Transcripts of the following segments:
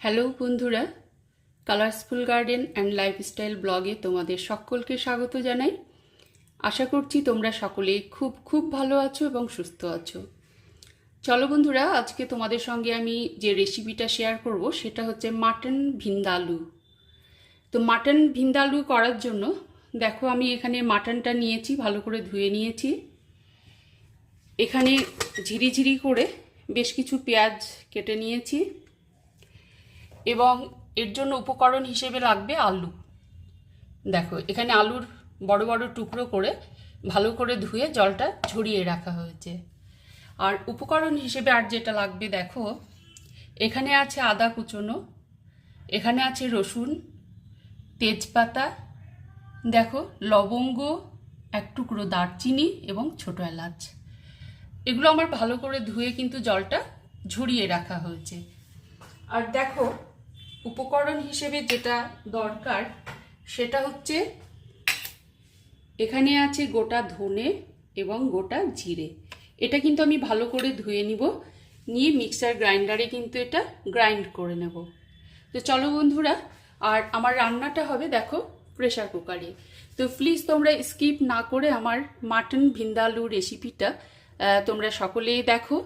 Hello বন্ধুরা কালারসফুল garden and lifestyle ব্লগে তোমাদের সকলকে স্বাগত জানাই। আশা করছি তোমরা সকলেই খুব খুব ভালো আছো এবং সুস্থ আছো। চলো বন্ধুরা, আজকে তোমাদের সঙ্গে আমি যে রেসিপিটা শেয়ার করব, সেটা হচ্ছে মাটন ভিন্দালু তো মাটন ভিন্দালু করার জন্য, দেখো আমি এখানে মাটনটা নিয়েছি, ভালো করে ধুয়ে নিয়েছি। এখানে ঝিরিঝিরি করে বেশ কিছু পেঁয়াজ কেটে নিয়েছি। এবং এর জন্য উপকরণ হিসেবে লাগবে আলু। দেখো, এখানে আলুর বড় বড় টুকরো করে ভালো করে ধুয়ে জলটা ঝরিয়ে রাখা হয়েছে। আর উপকরণ হিসেবে আর যেটা লাগবে, দেখো, এখানে আছে আদা কুচোনো, এখানে আছে রসুন, তেজপাতা, দেখো, লবঙ্গ, এক টুকরো দারচিনি এবং ছোটো এলাচ। এগুলো আমার ভালো করে ধুয়ে কিন্তু জলটা ঝরিয়ে রাখা হয়েছে। আর দেখো উপকরণ হিসেবে যেটা দরকার, সেটা হচ্ছে এখানে আছে গোটা ধনে এবং গোটা জিরে। এটা কিন্তু আমি ভালো করে ধুয়ে নিব, নিয়ে মিক্সার গ্রাইন্ডারে কিন্তু এটা গ্রাইন্ড করে নেব। তো চলো বন্ধুরা, আর আমার রান্নাটা হবে দেখো প্রেশার কুকারে তো প্লিজ তোমরা স্কিপ না করে আমার মাটন ভিন্দালু রেসিপিটা তোমরা সকলেই দেখো।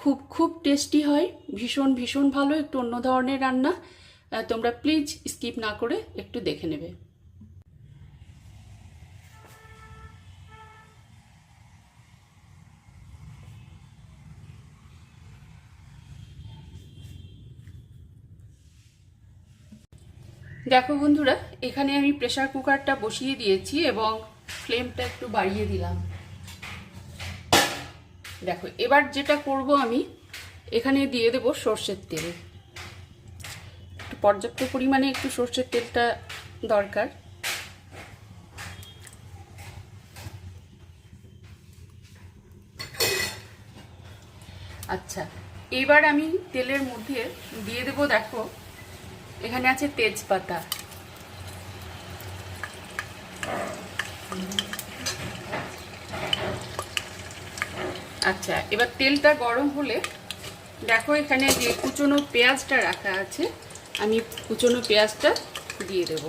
খুব খুব টেস্টি হয়। ভীষণ ভীষণ ভালো, একটু অন্য ধরনের রান্না। তোমরা প্লিজ স্কিপ না করে একটু দেখে নেবে। দেখো বন্ধুরা, এখানে আমি প্রেসার কুকারটা বসিয়ে দিয়েছি এবং ফ্লেমটা একটু বাড়িয়ে দিলাম। দেখো, এবার যেটা করব আমি, এখানে দিয়ে দেব সর্ষের তেল। একটু পর্যাপ্ত পরিমাণে একটু সর্ষের তেলটা দরকার। আচ্ছা এবার আমি তেলের মধ্যে দিয়ে দেব, দেখো, এখানে আছে তেজপাতা। আচ্ছা এবার তেলটা গরম হলে দেখো এখানে যে কুচনো পেঁয়াজটা রাখা আছে, আমি কুচনো পেঁয়াজটা দিয়ে দেব।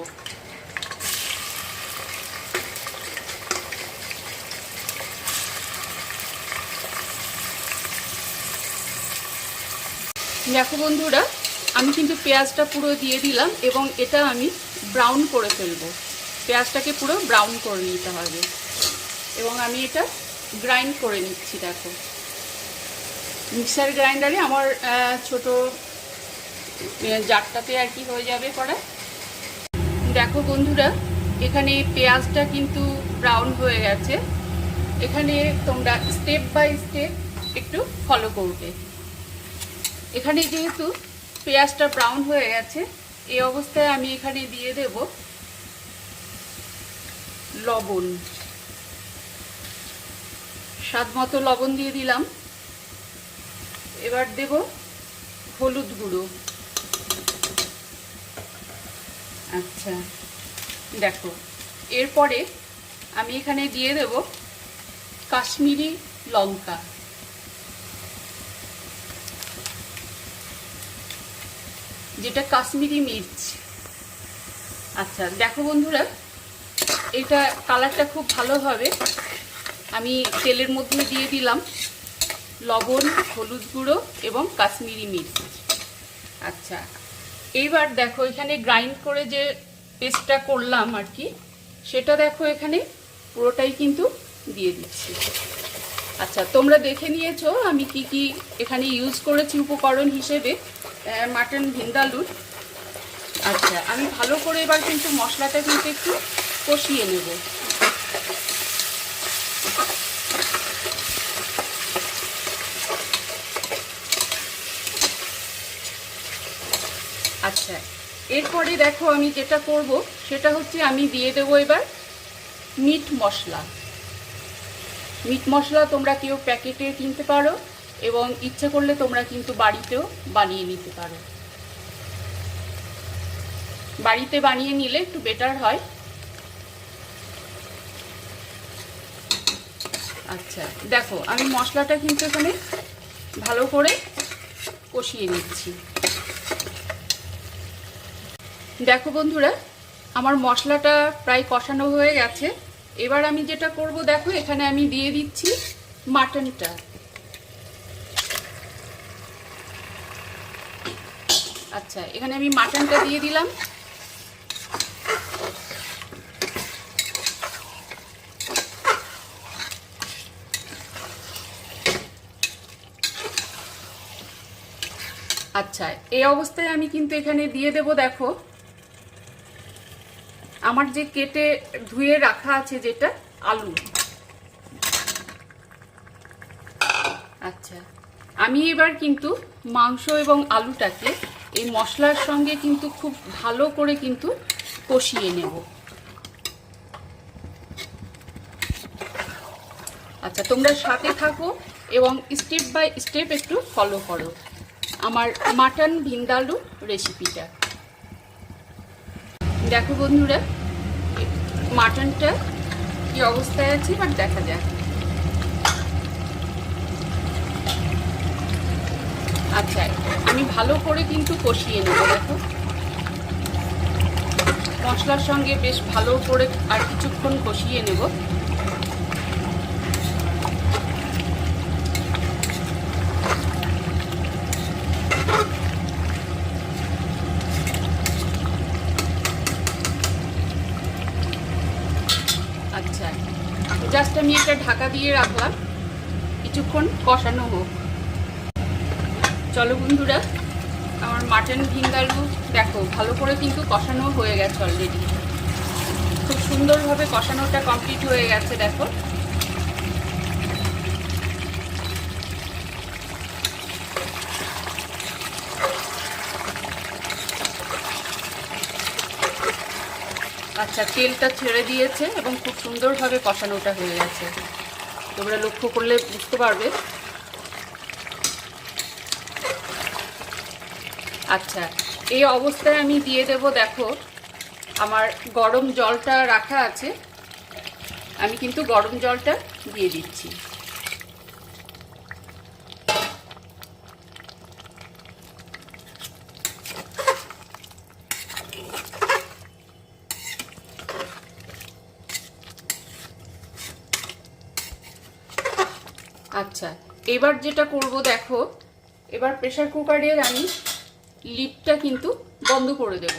দেখো বন্ধুরা, আমি কিন্তু পেঁয়াজটা পুরো দিয়ে দিলাম এবং এটা আমি ব্রাউন করে ফেলব। পেঁয়াজটাকে পুরো ব্রাউন করে নিতে হবে। এবং আমি এটা গ্রাইন্ড করে নিচ্ছি, দেখো। মিক্সার গ্রাইন্ডারে আমার ছোট জারটাতে আর কি হয়ে যাবে করা দেখো বন্ধুরা, এখানে পেঁয়াজটা কিন্তু ব্রাউন হয়ে গেছে। এখানে তোমরা স্টেপ বাই স্টেপ একটু ফলো করবে। এখানে যেহেতু পেঁয়াজটা ব্রাউন হয়ে গেছে, এই অবস্থায় আমি এখানে দিয়ে দেব লবণ। স্বাদ মতো লবণ দিয়ে দিলাম। এবার দেব হলুদ গুঁড়ো। আচ্ছা দেখো, এরপরে আমি এখানে দিয়ে দেব কাশ্মীরি লঙ্কা। যেটা কাশ্মীরি মির্চ। আচ্ছা দেখো বন্ধুরা, এটা কালারটা খুব ভালো হবে। আমি তেলের মধ্যে দিয়ে দিলাম লবণ, হলুদ গুঁড়ো এবং কাশ্মীরি মির্চ। আচ্ছা এইবার দেখো এখানে গ্রাইন্ড করে যে পেস্টটা করলাম আর কি, সেটা দেখো এখানে পুরোটাই কিন্তু দিয়ে দিচ্ছি। আচ্ছা তোমরা দেখে নিয়েছো আমি কি কি এখানে ইউজ করেছি উপকরণ হিসেবে মাটন ভিন্দালুর আচ্ছা আমি ভালো করে এবার কিন্তু মশলাটা কিন্তু একটু কষিয়ে নেব আচ্ছা এরপরে দেখো আমি যেটা করব, সেটা হচ্ছে আমি দিয়ে দেবো এবার মিট মশলা। মিট মশলা তোমরা কেউ প্যাকেটে কিনতে পারো এবং ইচ্ছে করলে তোমরা কিন্তু বাড়িতেও বানিয়ে নিতে পারো। বাড়িতে বানিয়ে নিলে একটু বেটার হয়। আচ্ছা দেখো আমি মশলাটা কিন্তু এখানে ভালো করে কষিয়ে নিচ্ছি। দেখো বন্ধুরা, আমার মশলাটা প্রায় কষানো হয়ে গেছে। এবার আমি যেটা করব, দেখো, এখানে আমি দিয়ে দিচ্ছি মাটনটা। আচ্ছা এখানে আমি মাটনটা দিয়ে দিলাম। আচ্ছা এই অবস্থায় আমি কিন্তু এখানে দিয়ে দেব, দেখো আমার যে কেটে ধুয়ে রাখা আছে যেটা, আলু। আচ্ছা। আমি এবার কিন্তু মাংস এবং আলুটাকে এই মশলার সঙ্গে কিন্তু খুব ভালো করে কিন্তু কষিয়ে নেব। আচ্ছা তোমরা সাথে থাকো এবং স্টেপ বাই স্টেপ একটু ফলো করো। আমার মাটন ভিন্দালু রেসিপিটা দেখো বন্ধুরা, মাটনটা কি অবস্থায় আছে বাট দেখা যাক। আচ্ছা আমি ভালো করে কিন্তু কষিয়ে নেব, দেখো। মশলার সঙ্গে বেশ ভালো করে আর কিছুক্ষণ কষিয়ে নেব আচ্ছা জাস্ট আমি এটা ঢাকা দিয়ে রাখলাম। কিছুক্ষণ কষানো হোক। চলো বন্ধুরা, আমার মাটন ভিঙ্গালু দেখো, ভালো করে কিন্তু কষানো হয়ে গেছে অলরেডি খুব সুন্দরভাবে কষানোটা কমপ্লিট হয়ে গেছে, দেখো। আচ্ছা তেলটা ছেড়ে দিয়েছে এবং খুব সুন্দরভাবে কষানোটা হয়ে গেছে। তোমরা লক্ষ্য করলে বুঝতে পারবে। আচ্ছা এই অবস্থায় আমি দিয়ে দেব, দেখো, আমার গরম জলটা রাখা আছে। আমি কিন্তু গরম জলটা দিয়ে দিচ্ছি। আচ্ছা এবার যেটা করব দেখো, এবার প্রেশার কুকারের আমি লিডটা কিন্তু বন্ধ করে দেব।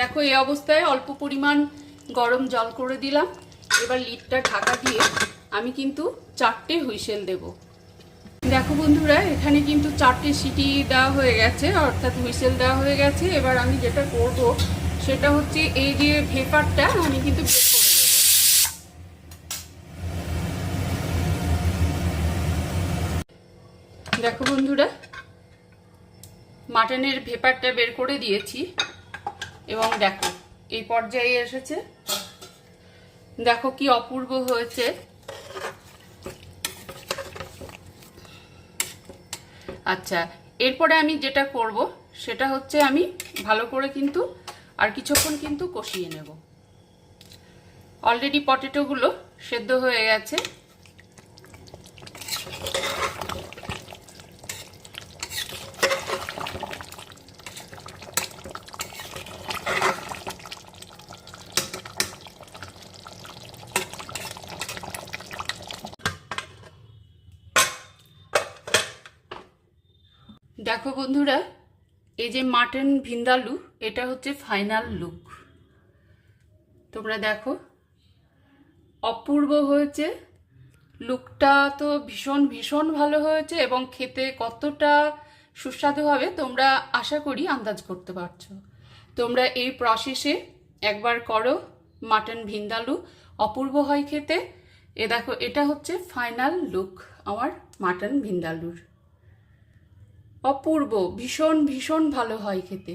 দেখো, এই অবস্থায় অল্প পরিমাণ গরম জল করে দিলাম। এবার লিডটা ঢাকা দিয়ে আমি কিন্তু চারটে হুইসেল দেব। দেখো বন্ধুরা, এখানে কিন্তু চারটে সিটি দেওয়া হয়ে গেছে, অর্থাৎ হুইসেল দেওয়া হয়ে গেছে। এবার আমি যেটা করব, সেটা হচ্ছে এই যে ভেপারটা আমি কিন্তু বের করে দেবো দেখো বন্ধুরা, মাটনের ভেপারটা বের করে দিয়েছি এবং দেখো, এই পর্যায়ে এসেছে। দেখো কি অপূর্ব হয়েছে। আচ্ছা এরপরে আমি যেটা করব, সেটা হচ্ছে আমি ভালো করে কিন্তু আর কিছুক্ষণ কিন্তু কষিয়ে নেব। অলরেডি পটেটোগুলো সেদ্ধ হয়ে গেছে। দেখো বন্ধুরা, এই যে মাটন ভিন্দালু, এটা হচ্ছে ফাইনাল লুক। তোমরা দেখো, অপূর্ব হয়েছে। লুকটা তো ভীষণ ভীষণ ভালো হয়েছে এবং খেতে কতটা সুস্বাদু হবে তোমরা আশা করি আন্দাজ করতে পারছ। তোমরা এই প্রসেসে একবার করো মাটন ভিন্দালু, অপূর্ব হয় খেতে। এ দেখো, এটা হচ্ছে ফাইনাল লুক আমার মাটন ভিন্দালুর। অপূর্ব, ভীষণ ভীষণ ভালো হয় খেতে।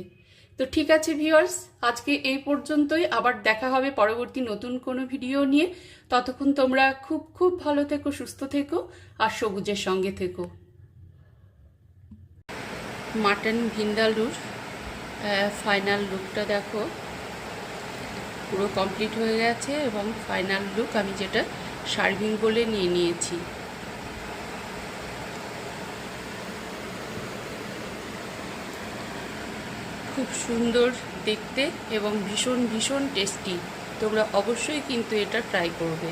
তো ঠিক আছে ভিউয়ার্স আজকে এই পর্যন্তই। আবার দেখা হবে পরবর্তী নতুন কোনো ভিডিও নিয়ে। ততক্ষণ তোমরা খুব খুব ভালো থেকো, সুস্থ থেকো আর সবুজের সঙ্গে থেকো। মাটন ভিন্দালুর ফাইনাল লুকটা দেখো। পুরো কমপ্লিট হয়ে গেছে এবং ফাইনাল লুক আমি যেটা সার্ভিং বলে নিয়ে নিয়েছি খুব খুব সুন্দর দেখতে এবং ভীষণ ভীষণ টেস্টি। তোমরা অবশ্যই কিন্তু এটা ট্রাই করবে।